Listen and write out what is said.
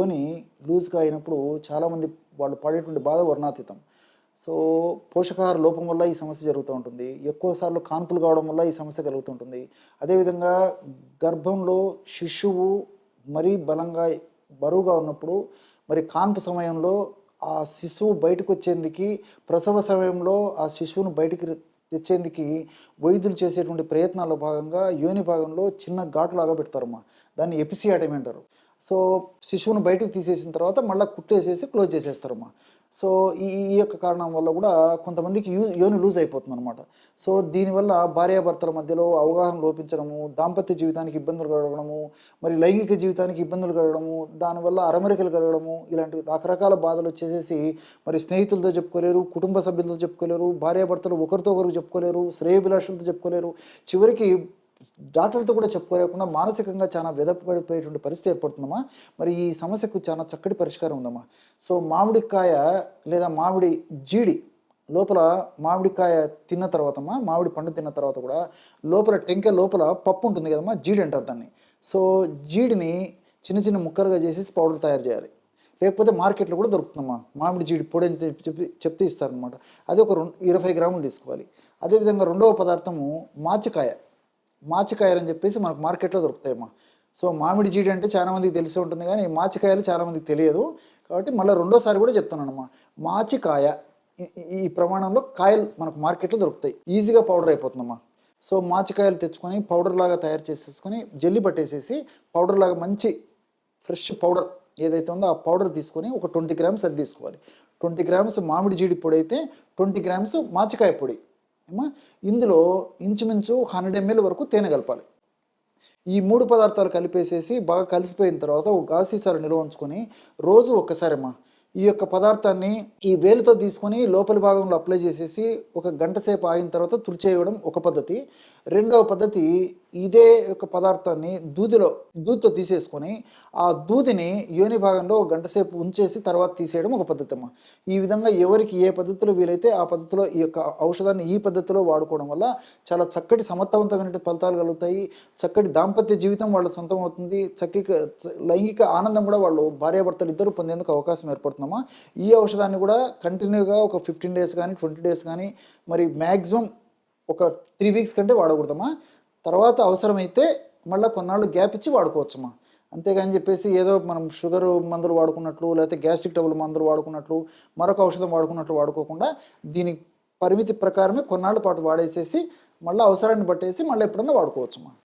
ధోని లూజ్గా అయినప్పుడు చాలామంది వాళ్ళు పడేటువంటి బాధ వర్ణాతీతం. సో పోషకాహార లోపం వల్ల ఈ సమస్య జరుగుతూ ఉంటుంది. ఎక్కువ సార్లు కాన్పులు కావడం వల్ల ఈ సమస్య కలుగుతుంటుంది అదేవిధంగా గర్భంలో శిశువు మరీ బలంగా బరువుగా ఉన్నప్పుడు మరి కాన్పు సమయంలో ఆ శిశువు బయటకు వచ్చేందుకు ప్రసవ సమయంలో ఆ శిశువును బయటికి తెచ్చేందుకు వైద్యులు చేసేటువంటి ప్రయత్నాల్లో భాగంగా యోని భాగంలో చిన్న ఘాటులాగా పెడతారమ్మా. దాన్ని ఎపిసియాటమీ అంటారు. సో శిశువును బయటకు తీసేసిన తర్వాత మళ్ళీ కుట్టేసేసి క్లోజ్ చేసేస్తారమ్మా. సో ఈ ఈ యొక్క కారణం వల్ల కూడా కొంతమందికి యూ యోని లూజ్ అయిపోతుంది అనమాట సో దీనివల్ల భార్యాభర్తల మధ్యలో అవగాహన లోపించడము దాంపత్య జీవితానికి ఇబ్బందులు కలగడము మరి లైంగిక జీవితానికి ఇబ్బందులు కలగడము దానివల్ల అరమరికలు కలగడము ఇలాంటి రకరకాల బాధలు వచ్చేసేసి మరి స్నేహితులతో చెప్పుకోలేరు కుటుంబ సభ్యులతో చెప్పుకోలేరు భార్యాభర్తలు ఒకరితో ఒకరు చెప్పుకోలేరు శ్రేయభిలాషులతో చెప్పుకోలేరు. చివరికి డాక్టర్లతో కూడా చెప్పుకోలేకుండా మానసికంగా చాలా విధపడిపోయేటువంటి పరిస్థితి ఏర్పడుతుందమ్మా. మరి ఈ సమస్యకు చాలా చక్కటి పరిష్కారం ఉందమ్మా. సో మామిడికాయ లేదా మామిడి జీడి లోపల మామిడికాయ తిన్న తర్వాతమ్మా మామిడి పండు తిన్న తర్వాత కూడా లోపల టెంకాయ లోపల పప్పు ఉంటుంది కదమ్మా జీడి అంటారు దాన్ని. సో జీడిని చిన్న చిన్న ముక్కలుగా చేసేసి పౌడర్ తయారు చేయాలి. లేకపోతే మార్కెట్లో కూడా దొరుకుతుందమ్మా. మామిడి జీడి పొడి అని చెప్పి చెప్తే ఇస్తారనమాట అది ఒక రెండు ఇరవై గ్రాములు తీసుకోవాలి. అదేవిధంగా రెండవ పదార్థము మాచికాయ. మాచికాయలు అని చెప్పేసి మనకు మార్కెట్లో దొరుకుతాయమ్మా. సో మామిడి జీడి అంటే చాలామందికి తెలిసి ఉంటుంది కానీ మాచికాయలు చాలామందికి తెలియదు. కాబట్టి మళ్ళీ రెండోసారి కూడా చెప్తున్నానమ్మా. మాచికాయ ఈ- ఈ ప్రమాణంలో కాయలు మనకు మార్కెట్లో దొరుకుతాయి. ఈజీగా పౌడర్ అయిపోతుందమ్మా. సో మాచికాయలు తెచ్చుకొని పౌడర్ లాగా తయారు చేసేసుకొని జల్లి పట్టేసేసి పౌడర్ లాగా మంచి ఫ్రెష్ పౌడర్ ఏదైతే ఉందో ఆ పౌడర్ తీసుకొని ఒక ట్వంటీ గ్రామ్స్ అది తీసుకోవాలి. ట్వంటీ గ్రామ్స్ మామిడి జీడి పొడి అయితే ట్వంటీ గ్రామ్స్ మాచికాయ పొడి. ఏమా ఇందులో ఇంచుమించు హండ్రెడ్ ఎంఎల్ వరకు తేనె కలపాలి. ఈ మూడు పదార్థాలు కలిపేసేసి బాగా కలిసిపోయిన తర్వాత ఒక గాసీసారి నిల్వ ఉంచుకొని రోజు ఒక్కసారమ్మా ఈ యొక్క పదార్థాన్ని ఈ వేలుతో తీసుకొని లోపలి భాగంలో అప్లై చేసేసి ఒక గంట సేపు ఆగిన తర్వాత తుడిచేయడం ఒక పద్ధతి. రెండవ పద్ధతి ఇదే యొక్క పదార్థాన్ని దూదిలో దూదితో తీసేసుకొని ఆ దూదిని యోని భాగంలో ఒక గంట సేపు ఉంచేసి తర్వాత తీసేయడం ఒక పద్ధతి అమ్మ ఈ విధంగా ఎవరికి ఏ పద్ధతిలో వీలైతే ఆ పద్ధతిలో ఈ యొక్క ఔషధాన్ని ఈ పద్ధతిలో వాడుకోవడం వల్ల చాలా చక్కటి సమర్థవంతమైన ఫలితాలు కలుగుతాయి. చక్కటి దాంపత్య జీవితం వాళ్ళ సొంతం అవుతుంది. చక్కటి లైంగిక ఆనందం కూడా వాళ్ళు భార్యాభర్తలు ఇద్దరు పొందేందుకు అవకాశం ఏర్పడుతుందమ్మా. ఈ ఔషధాన్ని కూడా కంటిన్యూగా ఒక ఫిఫ్టీన్ డేస్ కానీ ట్వంటీ డేస్ కానీ మరి మ్యాక్సిమం ఒక త్రీ వీక్స్ కంటే వాడకూడదమ్మా. తర్వాత అవసరమైతే మళ్ళీ కొన్నాళ్ళు గ్యాప్ ఇచ్చి వాడుకోవచ్చమ్మా. అంతేగాని చెప్పేసి ఏదో మనం షుగర్ మందులు వాడుకున్నట్లు లేకపోతే గ్యాస్ట్రిక్ టబుల్ మందులు వాడుకున్నట్లు మరొక ఔషధం వాడుకున్నట్లు వాడుకోకుండా దీని పరిమితి ప్రకారమే కొన్నాళ్ళ పాటు వాడేసేసి మళ్ళీ అవసరాన్ని బట్టేసి మళ్ళీ ఎప్పుడన్నా వాడుకోవచ్చమ్మా.